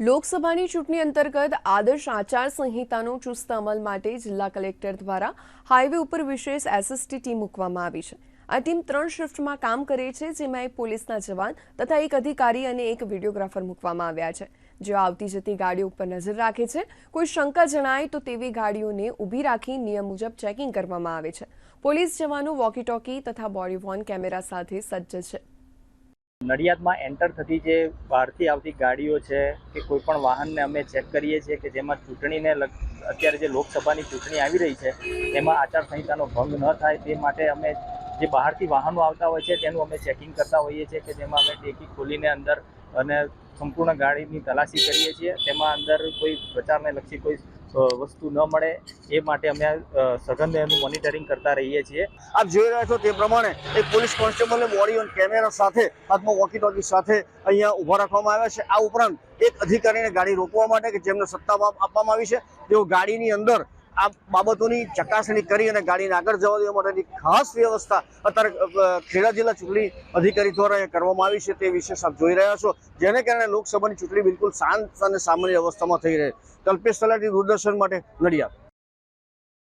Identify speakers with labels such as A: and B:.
A: લોકસભાની ચૂંટણી અંતર્ગત આદર્શ આચાર સંહિતાનો ચુસ્ત અમલ માટે જિલ્લા કલેક્ટર દ્વારા હાઈવે ઉપર વિશેષ એસએસટી ટીમ મૂકવામાં આવી છે. આ ટીમ ત્રણ શિફ્ટમાં કામ કરે છે, જેમાં એક પોલીસના જવાન તથા એક અધિકારી અને એક વિડીયોગ્રાફર મૂકવામાં આવ્યા છે. જેઓ આવતી જતી ગાડીઓ ઉપર નજર રાખે છે. કોઈ શંકા જણાય તો તેવી ગાડીઓને ઊભી રાખી નિયમ મુજબ ચેકિંગ કરવામાં આવે છે. પોલીસ જવાનો વોકી ટોકી તથા બોડી વોર્ન કેમેરા સાથે સજ્જ છે.
B: નડિયાદમાં એન્ટર થતી જે બહારથી આવતી ગાડીઓ છે કે કોઈ પણ વાહનને અમે ચેક કરીએ છીએ કે જેમાં ચૂંટણીને લગ, અત્યારે જે લોકસભાની ચૂંટણી આવી રહી છે એમાં આચારસંહિતાનો ભંગ ન થાય તે માટે અમે જે બહારથી વાહનો આવતા હોય છે તેનું અમે ચેકિંગ કરતા હોઈએ છીએ કે જેમાં અમે ટેકી ખોલીને અંદર અને સંપૂર્ણ ગાડીની તલાશી કરીએ છીએ. તેમાં અંદર કોઈ પ્રચારને લક્ષી કોઈ વસ્તુ ન મળે એ માટે અમે સઘન એનું મોનિટરિંગ કરતા રહીએ છીએ.
C: આપ જોઈ રહ્યા છો તે પ્રમાણે એક પોલીસ કોન્સ્ટેબલને બોડી ઓન કેમેરા સાથે, હાથમાં વોકી ટોકી સાથે અહીંયા ઊભા રાખવામાં આવ્યા છે. આ ઉપરાંત એક અધિકારીને ગાડી રોકવા માટે કે જેમને સત્તા આપ- આપવામાં આવી છે. તેઓ ગાડીની અંદર આ બાબતોની ચકાસણી કરી અને ગાડીને આગળ જવા દેવા માટેની ખાસ વ્યવસ્થા અત્યારે ખેડા જિલ્લા ચૂંટણી અધિકારી દ્વારા અહીંયા કરવામાં આવી છે તે વિશે આપ જોઈ રહ્યા છો. જેને કારણે લોકસભાની ચૂંટણી બિલકુલ શાંત અને સામાન્ય અવસ્થામાં થઈ રહી. કલ્પેશ તલાટી દૂરદર્શન માટે નડિયાદ.